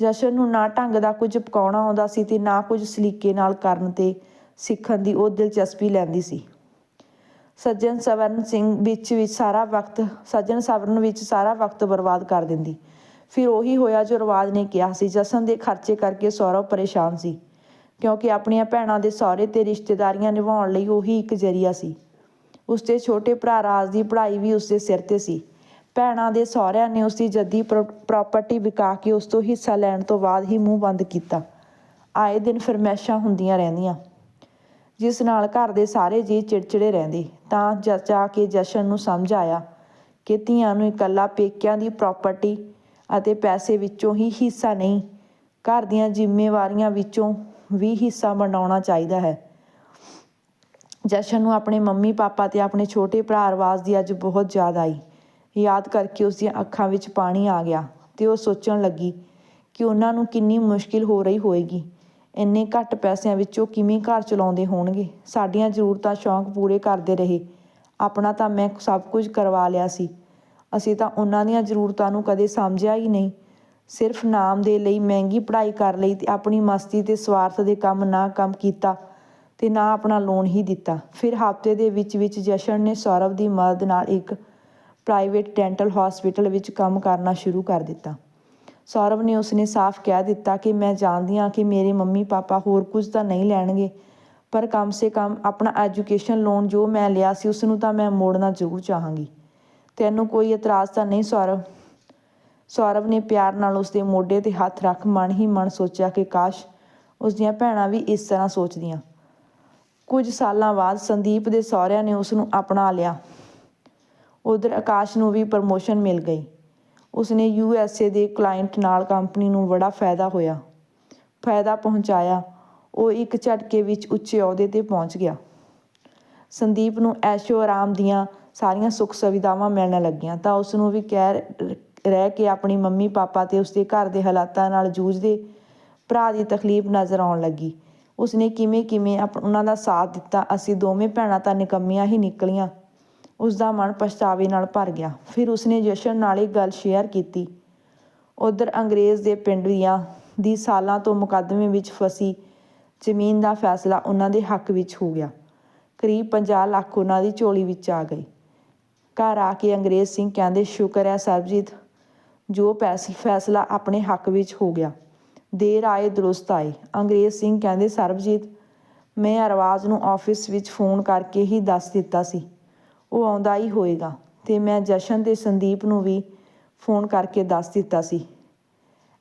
ਜਸ਼ਨ ਨੂੰ ਨਾ ਢੰਗ ਦਾ ਕੁਝ ਪਕਾਉਣਾ ਆਉਂਦਾ ਸੀ ਤੇ ਨਾ ਕੁਝ ਸਲੀਕੇ ਨਾਲ ਕਰਨ ਤੇ ਸਿੱਖਣ ਦੀ ਉਹ ਦਿਲਚਸਪੀ ਲੈਂਦੀ ਸੀ। ਸੱਜਣ ਸਵਰਨ ਸਿੰਘ ਵਿੱਚ ਵਿੱਚ ਸਾਰਾ ਵਕਤ, ਸੱਜਣ ਸਵਰਨ ਵਿੱਚ ਸਾਰਾ ਵਕਤ ਬਰਬਾਦ ਕਰ ਦਿੰਦੀ। ਫਿਰ ਉਹੀ ਹੋਇਆ ਜੋ ਰਵਾਜ ਨੇ ਕਿਹਾ ਸੀ, ਜਸਨ ਦੇ ਖਰਚੇ ਕਰਕੇ ਸੌਰਵ ਪਰੇਸ਼ਾਨ ਸੀ, ਕਿਉਂਕਿ ਆਪਣੀਆਂ ਭੈਣਾਂ ਦੇ ਸਹੁਰੇ ਤੇ ਰਿਸ਼ਤੇਦਾਰੀਆਂ ਨਿਭਾਉਣ ਲਈ ਉਹੀ ਇੱਕ ਜ਼ਰੀਆ ਸੀ। ਉਸਦੇ ਛੋਟੇ ਭਰਾ ਰਾਜ ਦੀ ਪੜ੍ਹਾਈ ਵੀ ਉਸਦੇ ਸਿਰ ਤੇ ਸੀ। ਭੈਣਾਂ ਦੇ ਸਹੁਰਿਆਂ ਨੇ ਉਸਦੀ ਜੱਦੀ ਪ੍ਰਾਪਰਟੀ ਵਿਕਾ ਕੇ ਉਸ ਤੋਂ ਹਿੱਸਾ ਲੈਣ ਤੋਂ ਬਾਅਦ ਹੀ ਮੂੰਹ ਬੰਦ ਕੀਤਾ। ਆਏ ਦਿਨ ਫਰਮੈਸ਼ਾਂ ਹੁੰਦੀਆਂ ਰਹਿੰਦੀਆਂ। ਜਿਸ ਨਾਲ ਘਰ ਦੇ ਸਾਰੇ ਜੀ ਚਿੜਚਿੜੇ ਰਹਿੰਦੇ। ਤਾਂ ਜ- ਜਾ ਕੇ ਜਸ਼ਨ ਨੂੰ ਸਮਝ ਆਇਆ ਕਿ ਧੀਆਂ ਨੂੰ ਇਕੱਲਾ ਪੇਕਿਆਂ ਦੀ ਪ੍ਰਾਪਰਟੀ ਅਤੇ ਪੈਸੇ ਵਿੱਚੋਂ ਹੀ ਹਿੱਸਾ ਨਹੀਂ, ਘਰ ਦੀਆਂ ਜ਼ਿੰਮੇਵਾਰੀਆਂ ਵਿੱਚੋਂ ਵੀ ਹਿੱਸਾ ਬਣਾਉਣਾ ਚਾਹੀਦਾ ਹੈ। ਜਸ਼ਨ ਨੂੰ ਆਪਣੇ ਮੰਮੀ ਪਾਪਾ ਅਤੇ ਆਪਣੇ ਛੋਟੇ ਭਰਾ ਅਰਵਾਜ਼ ਦੀ ਅੱਜ ਬਹੁਤ ਯਾਦ ਆਈ। ਯਾਦ ਕਰਕੇ ਉਸ ਦੀਆਂ ਅੱਖਾਂ ਵਿੱਚ ਪਾਣੀ ਆ ਗਿਆ ਅਤੇ ਉਹ ਸੋਚਣ ਲੱਗੀ ਕਿ ਉਹਨਾਂ ਨੂੰ ਕਿੰਨੀ ਮੁਸ਼ਕਿਲ ਹੋ ਰਹੀ ਹੋਏਗੀ। ਇੰਨੇ ਘੱਟ ਪੈਸਿਆਂ ਵਿੱਚ ਉਹ ਕਿਵੇਂ ਘਰ ਚਲਾਉਂਦੇ ਹੋਣਗੇ? ਸਾਡੀਆਂ ਜ਼ਰੂਰਤਾਂ ਸ਼ੌਂਕ ਪੂਰੇ ਕਰਦੇ ਰਹੇ। ਆਪਣਾ ਤਾਂ ਮੈਂ ਸਭ ਕੁਝ ਕਰਵਾ ਲਿਆ ਸੀ। ਅਸੀਂ ਤਾਂ ਉਹਨਾਂ ਦੀਆਂ ਜ਼ਰੂਰਤਾਂ ਨੂੰ ਕਦੇ ਸਮਝਿਆ ਹੀ ਨਹੀਂ। ਸਿਰਫ ਨਾਮ ਦੇ ਲਈ ਮਹਿੰਗੀ ਪੜ੍ਹਾਈ ਕਰ ਲਈ ਤੇ ਆਪਣੀ ਮਸਤੀ ਤੇ ਸਵਾਰਥ ਦੇ ਕੰਮ ਨਾ ਕੰਮ ਕੀਤਾ। ਤੇ ਨਾ ਆਪਣਾ ਲੋਨ ਹੀ ਦਿੱਤਾ। ਫਿਰ ਹਫ਼ਤੇ ਦੇ ਵਿੱਚ ਵਿੱਚ ਜਸ਼ਨ ਨੇ ਸੌਰਵ ਦੀ ਮਦਦ ਨਾਲ ਇੱਕ ਪ੍ਰਾਈਵੇਟ ਡੈਂਟਲ ਹਸਪੀਟਲ ਵਿੱਚ ਕੰਮ ਕਰਨਾ ਸ਼ੁਰੂ ਕਰ ਦਿੱਤਾ। ਸੌਰਵ ਨੇ ਉਸਨੇ ਸਾਫ਼ ਕਹਿ ਦਿੱਤਾ ਕਿ ਮੈਂ ਜਾਣਦੀ ਹਾਂ ਕਿ ਮੇਰੇ ਮੰਮੀ ਪਾਪਾ ਹੋਰ ਕੁਝ ਤਾਂ ਨਹੀਂ ਲੈਣਗੇ, ਪਰ ਕਮ ਸੇ ਕਮ ਆਪਣਾ ਐਜੂਕੇਸ਼ਨ ਲੋਨ ਜੋ ਮੈਂ ਲਿਆ ਸੀ ਉਸ ਨੂੰ ਤਾਂ ਮੈਂ ਮੋੜਨਾ ਜ਼ਰੂਰ ਚਾਹਾਂਗੀ। ਤੈਨੂੰ ਕੋਈ ਇਤਰਾਜ਼ ਤਾਂ ਨਹੀਂ ਸੌਰਵ? ਸੌਰਵ ਨੇ ਪਿਆਰ ਨਾਲ ਉਸਦੇ ਮੋਢੇ ਤੇ ਹੱਥ ਰੱਖ ਮਨ ਹੀ ਮਨ ਸੋਚਿਆ ਕਿ ਕਾਸ਼ ਉਸ ਦੀਆਂ ਭੈਣਾਂ ਵੀ ਇਸ ਤਰ੍ਹਾਂ ਸੋਚਦੀਆਂ। ਕੁਝ ਸਾਲਾਂ ਬਾਅਦ ਸੰਦੀਪ ਦੇ ਸਹੁਰਿਆਂ ਨੇ ਉਸ ਨੂੰ ਅਪਣਾ ਲਿਆ। ਉਧਰ ਆਕਾਸ਼ ਨੂੰ ਵੀ ਪ੍ਰਮੋਸ਼ਨ ਮਿਲ ਗਈ। ਉਸਨੇ ਯੂ ਐਸ ਏ ਦੇ ਕਲਾਇੰਟ ਨਾਲ ਕੰਪਨੀ ਨੂੰ ਬੜਾ ਫਾਇਦਾ ਹੋਇਆ। ਫਾਇਦਾ ਪਹੁੰਚਾਇਆ। ਉਹ ਇੱਕ ਝਟਕੇ ਵਿੱਚ ਉੱਚੇ ਅਹੁਦੇ ਤੇ ਪਹੁੰਚ ਗਿਆ। ਸੰਦੀਪ ਨੂੰ ਐਸ਼ੋ ਆਰਾਮ ਦੀਆਂ ਸਾਰੀਆਂ ਸੁੱਖ ਸੁਵਿਧਾਵਾਂ ਮਿਲਣ ਲੱਗੀਆਂ ਤਾਂ ਉਸ ਨੂੰ ਵੀ ਕਹਿ ਰਹਿ ਕੇ ਆਪਣੀ ਮੰਮੀ, ਪਾਪਾ ਤੇ ਉਸਦੇ ਘਰ ਦੇ ਹਾਲਾਤਾਂ ਨਾਲ ਜੂਝਦੇ ਭਰਾ ਦੀ ਤਕਲੀਫ ਨਜ਼ਰ ਆਉਣ ਲੱਗੀ। ਉਸਨੇ ਕਿਵੇਂ ਕਿਵੇਂ ਆਪ- ਉਹਨਾਂ ਦਾ ਸਾਥ ਦਿੱਤਾ। ਅਸੀਂ ਦੋਵੇਂ ਭੈਣਾਂ ਤਾਂ ਨਿਕੰਮੀਆਂ ਹੀ ਨਿਕਲੀਆਂ। ਉਸ ਦਾ ਮਨ ਪਛਤਾਵੇ ਨਾਲ ਭਰ ਗਿਆ। ਫਿਰ ਉਸਨੇ ਜਸ਼ਨ ਨਾਲ ਇਹ ਗੱਲ ਸ਼ੇਅਰ ਕੀਤੀ। ਉਧਰ ਅੰਗਰੇਜ਼ ਦੇ ਪਿੰਡ ਦੀਆਂ, ਦੀ ਸਾਲਾਂ ਤੋਂ ਮੁਕੱਦਮੇ ਵਿੱਚ ਫਸੀ ਜ਼ਮੀਨ ਦਾ ਫੈਸਲਾ ਉਹਨਾਂ ਦੇ ਹੱਕ ਵਿੱਚ ਹੋ ਗਿਆ। ਕਰੀਬ 50 ਲੱਖ ਉਹਨਾਂ ਦੀ ਝੋਲੀ ਵਿੱਚ ਆ ਗਈ ਘਰ ਆ ਕੇ ਅੰਗਰੇਜ਼ ਸਿੰਘ ਕਹਿੰਦੇ, ਸ਼ੁਕਰ ਹੈ ਸਰਬਜੀਤ, ਜੋ ਪੈਸੇ ਫੈਸਲਾ ਆਪਣੇ ਹੱਕ ਵਿੱਚ ਹੋ ਗਿਆ। ਦੇਰ ਆਏ, ਦਰੁਸਤ ਆਏ। ਅੰਗਰੇਜ਼ ਸਿੰਘ ਕਹਿੰਦੇ, ਸਰਬਜੀਤ, ਮੈਂ ਅਰਵਾਜ਼ ਨੂੰ ਆਫਿਸ ਵਿੱਚ ਫੋਨ ਕਰਕੇ ਹੀ ਦੱਸ ਦਿੱਤਾ ਸੀ। ਉਹ ਆਉਂਦਾ ਹੀ ਹੋਏਗਾ ਤੇ ਮੈਂ ਜਸ਼ਨ ਤੇ ਸੰਦੀਪ ਨੂੰ ਵੀ ਫੋਨ ਕਰਕੇ ਦੱਸ ਦਿੱਤਾ ਸੀ।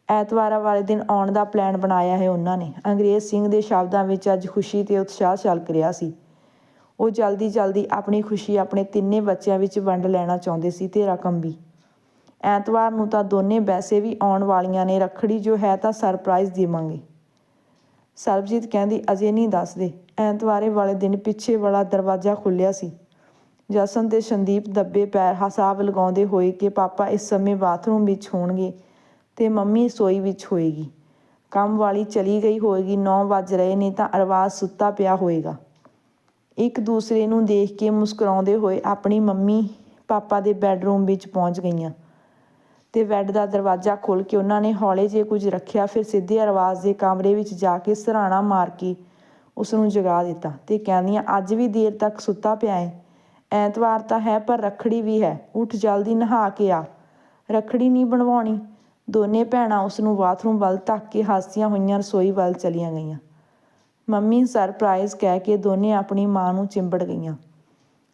ਐਤਵਾਰ ਵਾਲੇ ਦਿਨ ਆਉਣ ਦਾ ਪਲਾਨ ਬਣਾਇਆ ਹੈ ਉਹਨਾਂ ਨੇ। ਅੰਗਰੇਜ਼ ਸਿੰਘ ਦੇ ਸ਼ਬਦਾਂ ਵਿੱਚ ਅੱਜ ਖੁਸ਼ੀ ਤੇ ਉਤਸ਼ਾਹ ਛਲਕ ਰਿਹਾ ਸੀ। ਉਹ ਜਲਦੀ ਜਲਦੀ ਆਪਣੀ ਖੁਸ਼ੀ ਆਪਣੇ ਤਿੰਨੇ ਬੱਚਿਆਂ ਵਿੱਚ ਵੰਡ ਲੈਣਾ ਚਾਹੁੰਦੇ ਸੀ ਤੇ ਰਕਮ ਵੀ। ਐਤਵਾਰ ਨੂੰ ਤਾਂ ਦੋਨੇ ਵੈਸੇ ਵੀ ਆਉਣ ਵਾਲੀਆਂ ਨੇ, ਰੱਖੜੀ ਜੋ ਹੈ ਤਾਂ ਸਰਪ੍ਰਾਈਜ਼ ਦੇਵਾਂਗੇ। ਸਰਬਜੀਤ ਕਹਿੰਦੀ, ਅਜੇ ਨਹੀਂ ਦੱਸਦੇ। ਐਤਵਾਰੇ ਵਾਲੇ ਦਿਨ ਪਿੱਛੇ ਵਾਲਾ ਦਰਵਾਜ਼ਾ ਖੁੱਲਿਆ ਸੀ। ਜਸਨ ਤੇ ਸੰਦੀਪ ਦੱਬੇ ਪੈਰ ਹਿਸਾਬ ਲਗਾਉਂਦੇ ਹੋਏ ਕਿ ਪਾਪਾ ਇਸ ਸਮੇਂ ਬਾਥਰੂਮ ਵਿੱਚ ਹੋਣਗੇ ਤੇ ਮੰਮੀ ਸੋਈ ਵਿੱਚ ਹੋਏਗੀ। ਕੰਮ ਵਾਲੀ ਚਲੀ ਗਈ ਹੋਏਗੀ 9 ਵੱਜ ਰਹੇ ਨੇ ਤਾਂ ਅਰਵਾਜ਼ ਸੁੱਤਾ ਪਿਆ ਹੋਏਗਾ। ਇੱਕ ਦੂਸਰੇ ਨੂੰ ਦੇਖ ਕੇ ਮੁਸਕਰਾਉਂਦੇ ਹੋਏ ਆਪਣੀ ਮੰਮੀ ਪਾਪਾ ਦੇ ਬੈੱਡਰੂਮ ਵਿੱਚ ਪਹੁੰਚ ਗਈਆਂ। ਤੇ ਬੈੱਡ ਦਾ ਦਰਵਾਜ਼ਾ ਖੋਲ੍ਹ ਕੇ ਉਹਨਾਂ ਨੇ ਹੌਲੇ ਜੇ ਕੁਝ ਰੱਖਿਆ, ਫਿਰ ਸਿੱਧੇ ਅਰਵਾਜ਼ ਦੇ ਕਮਰੇ ਵਿੱਚ ਜਾ ਕੇ ਸਰਾਣਾ ਮਾਰ ਕੇ ਉਸ ਨੂੰ ਜਗਾ ਦਿੱਤਾ ਤੇ ਕਹਿੰਦੀਆਂ, ਅੱਜ ਵੀ ਦੇਰ ਤੱਕ ਸੁੱਤਾ ਪਿਆ ਏ। ਐਤਵਾਰ ਤਾਂ ਹੈ, ਪਰ ਰੱਖੜੀ ਵੀ ਹੈ। ਉੱਠ ਜਲਦੀ ਨਹਾ ਕੇ ਆ। ਰੱਖੜੀ ਨਹੀਂ ਬਣਵਾਉਣੀ। ਦੋਨੇ ਭੈਣਾਂ ਉਸ ਨੂੰ ਬਾਥਰੂਮ ਵੱਲ ਧੱਕ ਕੇ ਹਾਸੀਆਂ ਹੋਈਆਂ ਰਸੋਈ ਵੱਲ ਚਲੀਆਂ ਗਈਆਂ। ਮੰਮੀ ਸਰਪ੍ਰਾਈਜ਼ ਕਹਿ ਕੇ ਦੋਨੇ ਆਪਣੀ ਮਾਂ ਨੂੰ ਚਿੰਬੜ ਗਈਆਂ।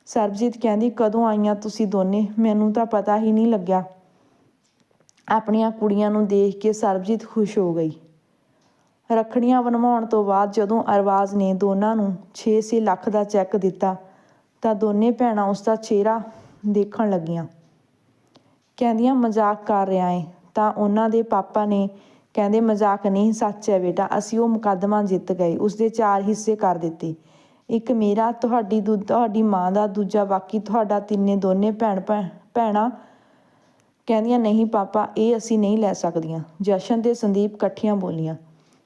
ਸਰਬਜੀਤ ਕਹਿੰਦੀ, ਕਦੋਂ ਆਈਆਂ ਤੁਸੀਂ ਦੋਨੇ? ਮੈਨੂੰ ਤਾਂ ਪਤਾ ਹੀ ਨਹੀਂ ਲੱਗਿਆ। ਆਪਣੀਆਂ ਕੁੜੀਆਂ ਨੂੰ ਦੇਖ ਕੇ ਸਰਬਜੀਤ ਖੁਸ਼ ਹੋ ਗਈ। ਰੱਖੜੀਆਂ ਬਣਵਾਉਣ ਤੋਂ ਬਾਅਦ ਜਦੋਂ ਅਰਵਾਜ਼ ਨੇ ਦੋਨਾਂ ਨੂੰ 6-6 ਲੱਖ ਦਾ ਚੈੱਕ ਦਿੱਤਾ, ਤਾਂ ਦੋਨੇ ਭੈਣਾਂ ਉਸ ਦਾ ਚਿਹਰਾ ਦੇਖਣ ਲੱਗੀਆਂ। ਕਹਿੰਦੀਆਂ, ਮਜ਼ਾਕ ਕਰ ਰਿਹਾ ਏ। ਤਾਂ ਉਹਨਾਂ ਦੇ ਪਾਪਾ ਨੇ ਕਹਿੰਦੇ, ਮਜ਼ਾਕ ਨਹੀਂ, ਸੱਚ ਹੈ ਬੇਟਾ, ਅਸੀਂ ਉਹ ਮੁਕੱਦਮਾ ਜਿੱਤ ਗਏ, ਉਸ ਦੇ ਚਾਰ ਹਿੱਸੇ ਕਰ ਦਿੱਤੇ। ਇੱਕ ਮੇਰਾ, ਤੁਹਾਡੀ ਦੂ, ਤੁਹਾਡੀ ਮਾਂ ਦਾ, ਦੂਜਾ ਬਾਕੀ ਤੁਹਾਡਾ ਤਿੰਨੇ ਦੋਨੇ ਭੈਣ ਭੈ- ਭੈਣਾਂ ਕਹਿੰਦੀਆਂ, ਨਹੀਂ ਪਾਪਾ, ਇਹ ਅਸੀਂ ਨਹੀਂ ਲੈ ਸਕਦੀਆਂ। ਜਸ਼ਨ ਤੇ ਸੰਦੀਪ ਇਕੱਠੀਆਂ ਬੋਲੀਆਂ।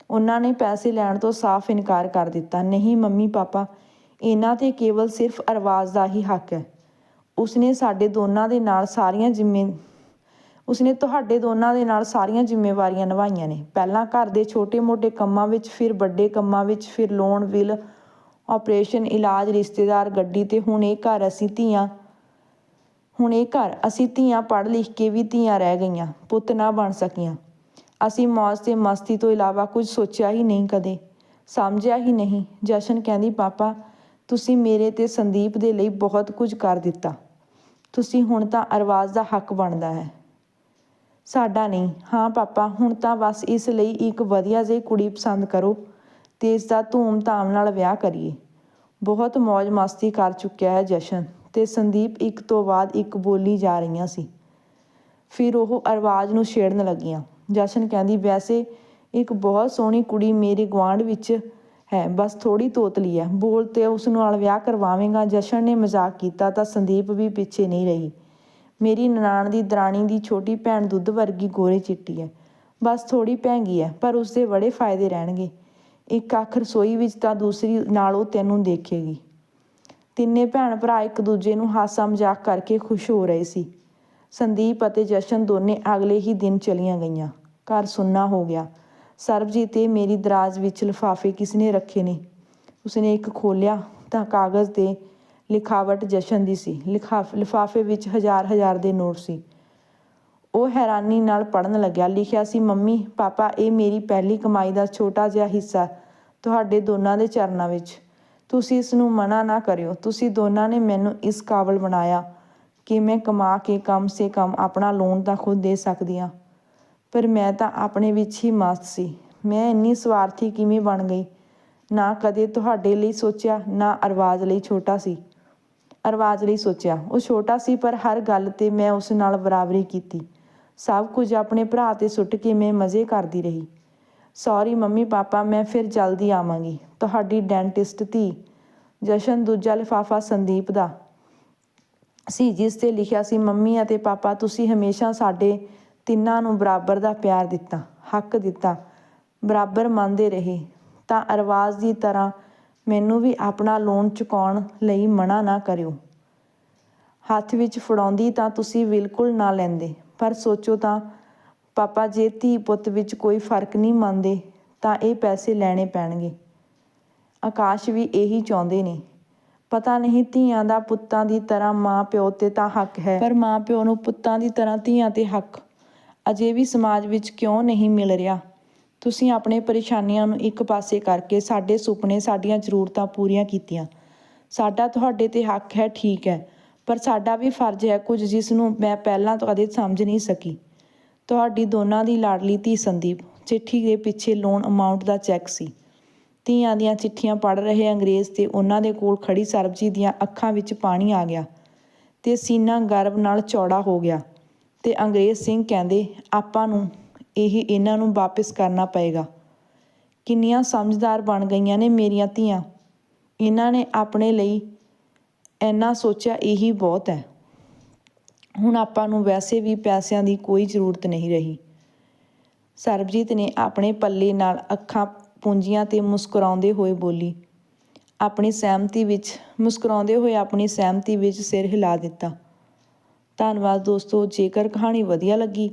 ਉਹਨਾਂ ਨੇ ਪੈਸੇ ਲੈਣ ਤੋਂ ਸਾਫ਼ ਇਨਕਾਰ ਕਰ ਦਿੱਤਾ। ਨਹੀਂ ਮੰਮੀ ਪਾਪਾ, ਇਹਨਾਂ ਤੇ ਕੇਵਲ ਸਿਰਫ ਅਰਵਾਜ਼ ਦਾ ਹੀ ਹੱਕ ਹੈ। ਉਸਨੇ ਸਾਡੇ ਦੋਨਾਂ ਦੇ ਨਾਲ ਸਾਰੀਆਂ ਜ਼ਿੰਮੇ, ਉਸਨੇ ਤੁਹਾਡੇ ਦੋਨਾਂ ਦੇ ਨਾਲ ਸਾਰੀਆਂ ਜ਼ਿੰਮੇਵਾਰੀਆਂ ਨਿਭਾਈਆਂ ਨੇ। ਪਹਿਲਾਂ ਘਰ ਦੇ ਛੋਟੇ-ਮੋਟੇ ਕੰਮਾਂ ਵਿੱਚ, ਫਿਰ ਵੱਡੇ ਕੰਮਾਂ ਵਿੱਚ, ਫਿਰ ਲੋਨ ਬਿੱਲ ਆਪਰੇਸ਼ਨ ਇਲਾਜ, ਰਿਸ਼ਤੇਦਾਰ, ਗੱਡੀ ਤੇ ਹੁਣ ਇਹ ਘਰ ਅਸੀਂ ਧੀਆਂ ਹੁਣ ਇਹ ਘਰ ਅਸੀਂ ਧੀਆਂ ਪੜ੍ਹ ਲਿਖ ਕੇ ਵੀ ਧੀਆਂ ਰਹਿ ਗਈਆਂ, ਪੁੱਤ ਨਾ ਬਣ ਸਕੀਆਂ। ਅਸੀਂ ਮੌਜ ਤੇ ਮਸਤੀ ਤੋਂ ਇਲਾਵਾ ਕੁਝ ਸੋਚਿਆ ਹੀ ਨਹੀਂ ਕਦੇ, ਸਮਝਿਆ ਹੀ ਨਹੀਂ। ਜਸ਼ਨ ਕਹਿੰਦੀ, ਪਾਪਾ, ਤੁਸੀਂ ਮੇਰੇ ਤੇ ਸੰਦੀਪ ਦੇ ਲਈ ਬਹੁਤ ਕੁਝ ਕਰ ਦਿੱਤਾ। ਤੁਸੀਂ ਹੁਣ ਤਾਂ ਅਰਵਾਜ਼ ਦਾ ਹੱਕ ਬਣਦਾ ਹੈ। ਸਾਡਾ ਨਹੀਂ। ਹਾਂ, ਪਾਪਾ, ਹੁਣ ਤਾਂ ਬਸ ਇਸ ਲਈ ਇੱਕ ਵਧੀਆ ਜਿਹੀ ਕੁੜੀ ਪਸੰਦ ਕਰੋ ਤੇ ਇਸ ਦਾ ਧੂਮ-ਧਾਮ ਨਾਲ ਵਿਆਹ ਕਰੀਏ। ਬਹੁਤ ਮौज ਮਸਤੀ ਕਰ ਚੁੱਕਿਆ ਹੈ ਜਸ਼ਨ। ਤੇ ਸੰਦੀਪ ਇੱਕ ਤੋਂ ਬਾਅਦ ਇੱਕ ਬੋਲੀ ਜਾ ਰਹੀਆਂ ਸੀ। ਫਿਰ ਉਹ ਅਰਵਾਜ਼ ਨੂੰ ਛੇੜਨ ਲੱਗੀਆਂ। ਜਸ਼ਨ ਕਹਿੰਦੀ, ਵੈਸੇ ਇੱਕ ਬਹੁਤ ਸੋਹਣੀ ਕੁੜੀ ਮੇਰੇ ਗੁਆਂਢ ਵਿੱਚ ਹੈ, ਬਸ ਥੋੜੀ ਤੋਤਲੀ ਹੈ। ਬੋਲ ਤੇ ਉਸ ਨਾਲ ਵਿਆਹ ਕਰਵਾਵੇਂਗਾ। ਜਸ਼ਨ ਨੇ ਮਜ਼ਾਕ ਕੀਤਾ ਤਾਂ ਸੰਦੀਪ ਵੀ ਪਿੱਛੇ ਨਹੀਂ ਰਹੀ। ਮੇਰੀ ਨਨਾਣ ਦੀ ਦਰਾਣੀ ਦੀ ਛੋਟੀ ਭੈਣ ਦੁੱਧ ਵਰਗੀ ਗੋਰੇ ਚਿੱਟੀ ਹੈ। ਬਸ ਥੋੜੀ ਭੈਂਗੀ ਹੈ, ਪਰ ਉਸਦੇ ਬੜੇ ਫਾਇਦੇ ਰਹਿਣਗੇ। ਇੱਕ ਅੱਖ ਰਸੋਈ ਵਿੱਚ ਤਾਂ ਦੂਸਰੀ ਨਾਲ ਉਹ ਤੈਨੂੰ ਦੇਖੇਗੀ। ਤਿੰਨੇ ਭੈਣ ਭਰਾ ਇੱਕ ਦੂਜੇ ਨੂੰ ਹਾਸਾ ਮਜ਼ਾਕ ਕਰਕੇ ਖੁਸ਼ ਹੋ ਰਹੇ ਸੀ। ਸੰਦੀਪ ਅਤੇ ਜਸ਼ਨ ਦੋਨੇ ਅਗਲੇ ਹੀ ਦਿਨ ਚਲੀਆਂ ਗਈਆਂ। ਘਰ ਸੁੰਨਾ ਹੋ ਗਿਆ। ਸਰਬਜੀਤ ਤੇ ਮੇਰੀ ਦਰਾਜ਼ ਵਿੱਚ ਲਿਫਾਫੇ ਕਿਸਨੇ ਰੱਖੇ ਨੇ? ਉਸਨੇ ਇੱਕ ਖੋਲਿਆ ਤਾਂ ਕਾਗਜ਼ ਤੇ ਲਿਖਾਵਟ ਜਸ਼ਨ ਦੀ ਸੀ। ਲਿਖਾਫ, ਲਿਫਾਫੇ ਵਿੱਚ ਹਜ਼ਾਰ ਹਜ਼ਾਰ ਦੇ ਨੋਟ ਸੀ। ਉਹ ਹੈਰਾਨੀ ਨਾਲ ਪੜਨ ਲੱਗਿਆ। ਲਿਖਿਆ ਸੀ, ਮੰਮੀ, ਪਾਪਾ, ਇਹ ਮੇਰੀ ਪਹਿਲੀ ਕਮਾਈ ਦਾ ਛੋਟਾ ਜਿਹਾ ਹਿੱਸਾ ਤੁਹਾਡੇ ਦੋਨਾਂ ਦੇ ਚਰਨਾਂ ਵਿੱਚ। ਤੁਸੀਂ ਇਸ ਨੂੰ ਮਨਾ ਨਾ ਕਰਿਓ। ਤੁਸੀਂ ਦੋਨਾਂ ਨੇ ਮੈਨੂੰ ਇਸ ਕਾਬਲ ਬਣਾਇਆ ਕਿ ਮੈਂ ਕਮਾ ਕੇ ਕਮ ਸੇ ਕਮ ਆਪਣਾ ਲੋਨ ਤਾਂ ਖੁਦ ਦੇ ਸਕਦੀ ਹਾਂ। ਪਰ ਮੈਂ ਤਾਂ ਆਪਣੇ ਵਿੱਚ ਹੀ ਮਸਤ ਸੀ। ਮੈਂ ਇੰਨੀ ਸਵਾਰਥੀ ਕਿਵੇਂ ਬਣ ਗਈ? ਨਾ ਕਦੇ ਤੁਹਾਡੇ ਲਈ ਸੋਚਿਆ, ਨਾ ਅਰਵਾਜ਼ ਲਈ ਛੋਟਾ ਸੀ। ਅਰਵਾਜ਼ ਲਈ ਸੋਚਿਆ। ਉਹ ਛੋਟਾ ਸੀ, ਪਰ ਹਰ ਗੱਲ ਤੇ ਮੈਂ ਉਸ ਨਾਲ ਬਰਾਬਰੀ ਕੀਤੀ। ਸਭ ਕੁਝ ਆਪਣੇ ਭਰਾ ਤੇ ਸੁੱਟ ਕੇ ਮੈਂ ਮਜ਼ੇ ਕਰਦੀ ਰਹੀ। ਸੌਰੀ ਮੰਮੀ ਪਾਪਾ ਮੈਂ ਫਿਰ ਜਲਦੀ ਆਵਾਂਗੀ। ਤੁਹਾਡੀ ਡੈਂਟਿਸਟ ਧੀ, ਜਸ਼ਨ ਦੂਜਾ ਲਿਫਾਫਾ ਸੰਦੀਪ ਦਾ। ਸੀ, ਜਿਸ ਤੇ ਲਿਖਿਆ ਸੀ, ਮੰਮੀ ਅਤੇ ਪਾਪਾ, ਤੁਸੀਂ ਹਮੇਸ਼ਾ ਸਾਡੇ ਤਿੰਨਾਂ ਨੂੰ ਬਰਾਬਰ ਦਾ ਪਿਆਰ ਦਿੱਤਾ, ਹੱਕ ਦਿੱਤਾ, ਬਰਾਬਰ ਮੰਨਦੇ ਰਹੇ। ਤਾਂ ਅਰਵਾਜ਼ ਦੀ ਤਰ੍ਹਾਂ ਮੈਨੂੰ ਵੀ ਆਪਣਾ ਲੋਨ ਚੁਕਾਉਣ ਲਈ ਮਨਾ ਨਾ ਕਰਿਓ। ਹੱਥ ਵਿੱਚ ਫੜਾਉਂਦੀ ਤਾਂ ਤੁਸੀਂ ਬਿਲਕੁਲ ਨਾ ਲੈਂਦੇ, ਪਰ ਸੋਚੋ ਤਾਂ, ਪਾਪਾ, ਜੇ ਧੀ ਪੁੱਤ ਵਿੱਚ ਕੋਈ ਫ਼ਰਕ ਨਹੀਂ ਮੰਨਦੇ, ਤਾਂ ਇਹ ਪੈਸੇ ਲੈਣੇ ਪੈਣਗੇ। ਆਕਾਸ਼ ਵੀ ਇਹੀ ਚਾਹੁੰਦੇ ਨੇ। ਪਤਾ ਨਹੀਂ ਧੀਆਂ ਦਾ ਪੁੱਤਾਂ ਦੀ ਤਰ੍ਹਾਂ ਮਾਂ ਪਿਓ ਤੇ ਤਾਂ ਹੱਕ ਹੈ। ਪਰ ਮਾਂ ਪਿਓ ਨੂੰ ਪੁੱਤਾਂ ਦੀ ਤਰ੍ਹਾਂ ਧੀਆਂ ਤੇ ਹੱਕ ਅਜੇ ਵੀ ਸਮਾਜ ਵਿੱਚ ਕਿਉਂ ਨਹੀਂ ਮਿਲ ਰਿਹਾ? ਤੁਸੀਂ ਆਪਣੇ ਪਰੇਸ਼ਾਨੀਆਂ ਨੂੰ ਇੱਕ ਪਾਸੇ ਕਰਕੇ ਸਾਡੇ ਸੁਪਨੇ ਸਾਡੀਆਂ ਜ਼ਰੂਰਤਾਂ ਪੂਰੀਆਂ ਕੀਤੀਆਂ। ਸਾਡਾ ਤੁਹਾਡੇ ਤੇ ਹੱਕ ਹੈ, ਠੀਕ ਹੈ। ਪਰ ਸਾਡਾ ਵੀ ਫਰਜ਼ ਹੈ ਕੁਝ ਜਿਸ ਨੂੰ ਮੈਂ ਪਹਿਲਾਂ ਤੋਂ ਕਦੇ ਸਮਝ ਨਹੀਂ ਸਕੀ। ਤੁਹਾਡੀ ਦੋਨਾਂ ਦੀ ਲਾਡਲੀ ਧੀ ਸੰਦੀਪ, ਚਿੱਠੀ ਦੇ ਪਿੱਛੇ ਲੋਨ ਅਮਾਉਂਟ ਦਾ ਚੈੱਕ ਸੀ। ਧੀਆਂ ਦੀਆਂ ਚਿੱਠੀਆਂ ਪੜ੍ਹ ਰਹੇ ਅੰਗਰੇਜ਼ ਤੇ ਉਹਨਾਂ ਦੇ ਕੋਲ ਖੜੀ ਸਰਬਜੀਤ ਦੀਆਂ ਅੱਖਾਂ ਵਿੱਚ ਪਾਣੀ ਆ ਗਿਆ ਤੇ ਸੀਨਾ ਗਰਵ ਨਾਲ ਚੌੜਾ ਹੋ ਗਿਆ ਤੇ ਅੰਗਰੇਜ਼ ਸਿੰਘ ਕਹਿੰਦੇ, ਆਪਾਂ ਨੂੰ ਇਹ ਇਹਨਾਂ ਨੂੰ ਵਾਪਸ ਕਰਨਾ ਪਏਗਾ। ਕਿੰਨੀਆਂ ਸਮਝਦਾਰ ਬਣ ਗਈਆਂ ਨੇ ਮੇਰੀਆਂ ਧੀਆਂ। ਇਹਨਾਂ ਨੇ ਆਪਣੇ ਲਈ ਇੰਨਾ ਸੋਚਿਆ ਇਹੀ ਬਹੁਤ ਹੈ। ਹੁਣ ਆਪਾਂ ਨੂੰ ਵੈਸੇ ਵੀ ਪੈਸਿਆਂ ਦੀ ਕੋਈ ਜ਼ਰੂਰਤ ਨਹੀਂ ਰਹੀ। ਸਰਬਜੀਤ ਨੇ ਆਪਣੇ ਪੱਲੇ ਨਾਲ ਅੱਖਾਂ ਪੂੰਜੀਆਂ ਤੇ ਮੁਸਕਰਾਉਂਦੇ ਹੋਏ ਬੋਲੀ, ਆਪਣੀ ਸਹਿਮਤੀ ਵਿੱਚ, ਮੁਸਕਰਾਉਂਦੇ ਹੋਏ ਆਪਣੀ ਸਹਿਮਤੀ ਵਿੱਚ ਸਿਰ ਹਿਲਾ ਦਿੱਤਾ। ਧੰਨਵਾਦ ਦੋਸਤੋ, ਜੇਕਰ ਕਹਾਣੀ ਵਧੀਆ ਲੱਗੀ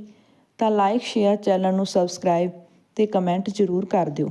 ਤਾਂ ਲਾਈਕ ਸ਼ੇਅਰ ਚੈਨਲ ਨੂੰ ਸਬਸਕ੍ਰਾਈਬ ਤੇ ਕਮੈਂਟ ਜ਼ਰੂਰ ਕਰ ਦਿਓ।